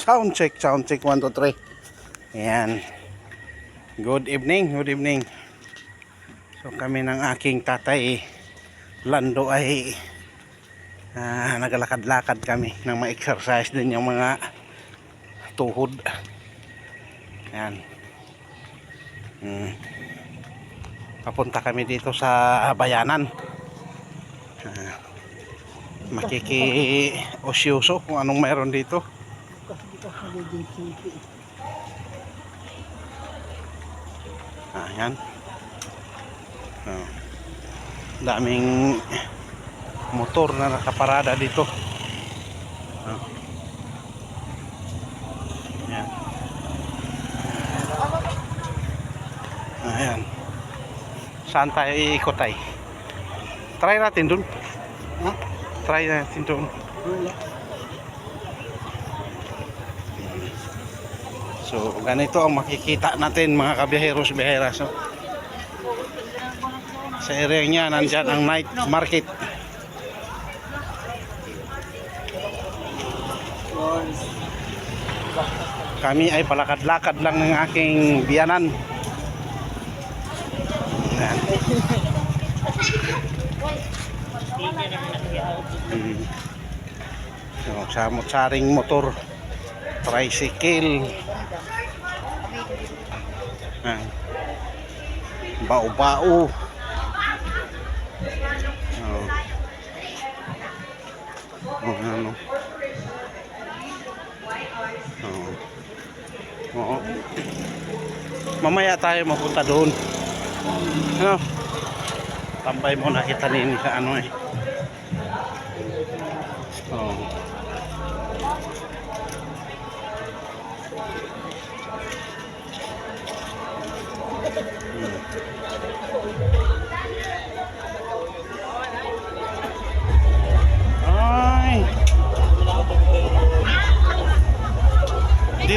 Sound check, sound check 1, 2, 3. Ayan. Good evening, good evening. So kami ng aking tatay Lando ay ah, nagalakad-lakad kami nang ma-exercise din yung mga tuhod. Ayan. Hmm. Papunta kami dito sa bayanan. Ah, makiki-osyoso kung anong mayroon dito. Ah, yan. Oh. Daming motor na nakaparada dito. Oh. Yan. Ayan. Saan tayo iikot ay? Try natin dun. Ha? Try natin dun. So, ganito ang makikita natin mga kabiheros biheras. No? Sa area niya, nandyan ang night market. Kami ay palakad-lakad lang ng aking biyanan. Ayan. Mm. So, samot-saring motor, tricycle, Ayan. Bao-bao. Oh. Oh, ano. Oh. Oo. Mamaya tayo mapunta doon. Ano? Tambay muna kita sa ano eh.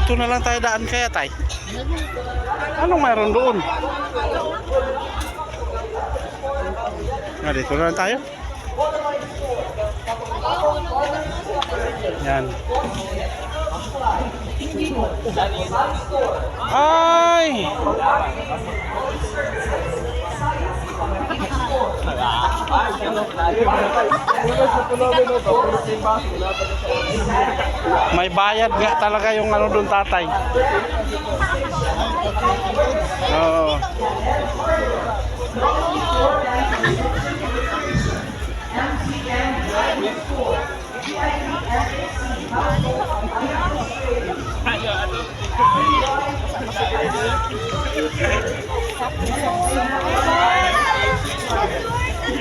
Dito na lang tayo daan kaya tay. Anong mayroon doon? Nga dito na lang tayo. Yan. Ay! May bayad nga talaga yung ano doon tatay. Oo.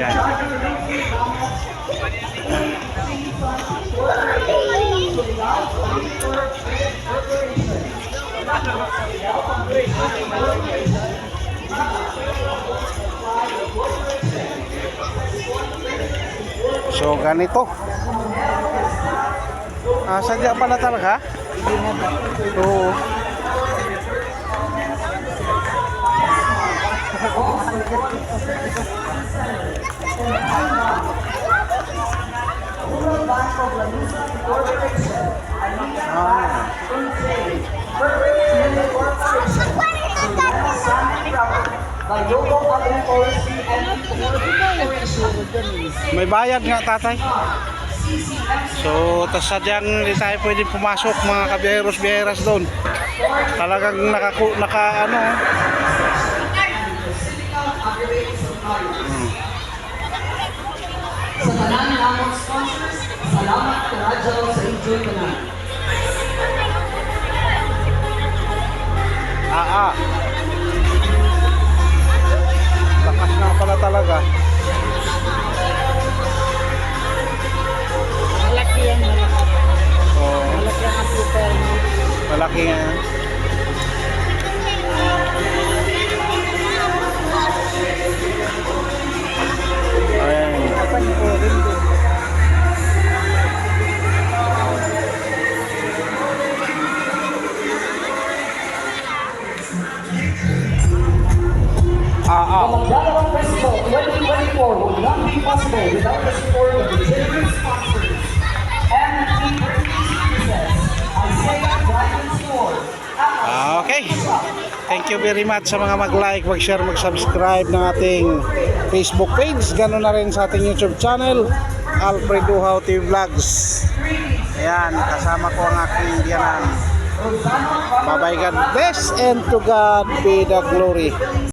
So ganito. Ah, sadya pala talaga? So, may bayad nga tatay. So, tas sadyang hindi tayo pwede pumasok mga kabiyeros biyeras doon. Talagang nakaku, naka ano. Sa tanan ng among sponsors, salamat ka Radyo sa enjoy ka na. Ah, ah. Lakas nga pala talaga. Malaki yan, malaki. Oh, Malaki ang super malaki nga. Ang dalawang festival 2024 would not be possible without the support of the generous sponsors and the services. I say Okay. Thank you very much sa mga mag-like, mag-share, mag-subscribe ng ating Facebook page. Ganoon na rin sa ating YouTube channel, Alfred Duhaw TV Vlogs. Ayan, kasama ko ang aking biyanan. Bye-bye, God bless, and to God be the glory.